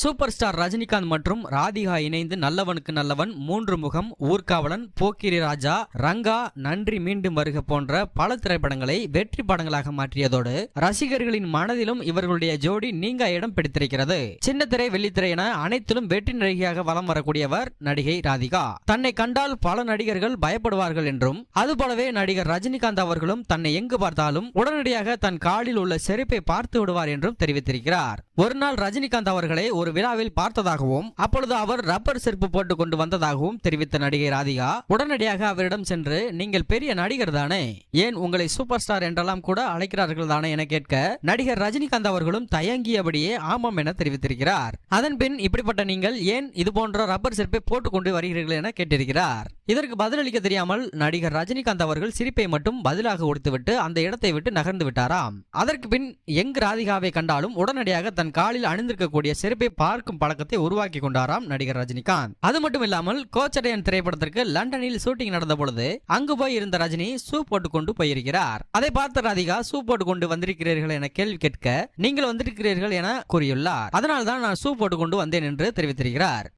Super star Rajinikanth மற்றும் ராதிகா இணைந்து நல்லவனுக்கு நல்லவன் மூன்று முகம் ஊர்காவலன் போக்கிரி ராஜா ரங்கா நன்றி மீண்டும் வருக போன்ற பல திரைப்படங்களை வெற்றி படங்களாக மாற்றியதோடு ரசிகர்களின் மனதிலும் இவர்களுடைய ஜோடி நீங்க இடம் பிடித்திருக்கிறது. சின்னத்திரை வெள்ளித்திரை என அனைத்திலும் வெற்றி நடிகையாக வலம் வரக்கூடியவர் நடிகை ராதிகா. தன்னை கண்டால் பல நடிகர்கள் பயப்படுவார்கள் என்றும் அதுபோலவே நடிகர் ரஜினிகாந்த் அவர்களும் தன்னை எங்கு பார்த்தாலும் உடனடியாக தன் காலில் உள்ள செருப்பை பார்த்து விடுவார் என்றும் தெரிவித்திருக்கிறார். ஒரு நாள் ரஜினிகாந்த் அவர்களை ஒரு விழாவில் பார்த்ததாகவும் அப்பொழுது அவர் ரப்பர் செருப்பு போட்டு கொண்டு வந்ததாகவும் தெரிவித்த நடிகை ராதிகா உடனடியாக அவரிடம் சென்று நீங்கள் பெரிய நடிகர் தானே ஏன் உங்களை சூப்பர் ஸ்டார் என்றெல்லாம் கூட அழைக்கிறார்கள் தானே என கேட்க நடிகர் ரஜினிகாந்த் அவர்களும் தயங்கியபடியே ஆமாம் என தெரிவித்திருக்கிறார். அதன்பின் இப்படிப்பட்ட நீங்கள் ஏன் இது போன்ற ரப்பர் செருப்பை போட்டுக் கொண்டு வருகிறீர்கள் என கேட்டிருக்கிறார். இதற்கு பதிலளிக்க தெரியாமல் நடிகர் ரஜினிகாந்த் அவர்கள் சிரிப்பை மட்டும் பதிலாக கொடுத்துவிட்டு அந்த இடத்தை விட்டு நகர்ந்து விட்டாராம். அதற்கு பின் எங் ராதிகாவை கண்டாலும் உடனடியாக தன் காலில் அணிந்திருக்கக்கூடிய செருப்பை பார்க்கும் பழக்கத்தை உருவாக்கி கொண்டாராம் நடிகர் ரஜினிகாந்த். அது மட்டும் இல்லாமல் கோச்சடையன் திரைப்படத்திற்கு லண்டனில் ஷூட்டிங் நடந்த பொழுது அங்கு போய் இருந்த ரஜினி ஷூ போட்டுக் கொண்டு போயிருக்கிறார். அதை பார்த்த ராதிகா ஷூ போட்டுக் கொண்டு வந்திருக்கிறீர்கள் என கேள்வி கேட்க நீங்கள் வந்திருக்கிறீர்கள் என கூறியுள்ளார். அதனால் தான் நான் ஷூ போட்டுக் கொண்டு வந்தேன் என்று தெரிவித்திருக்கிறார்.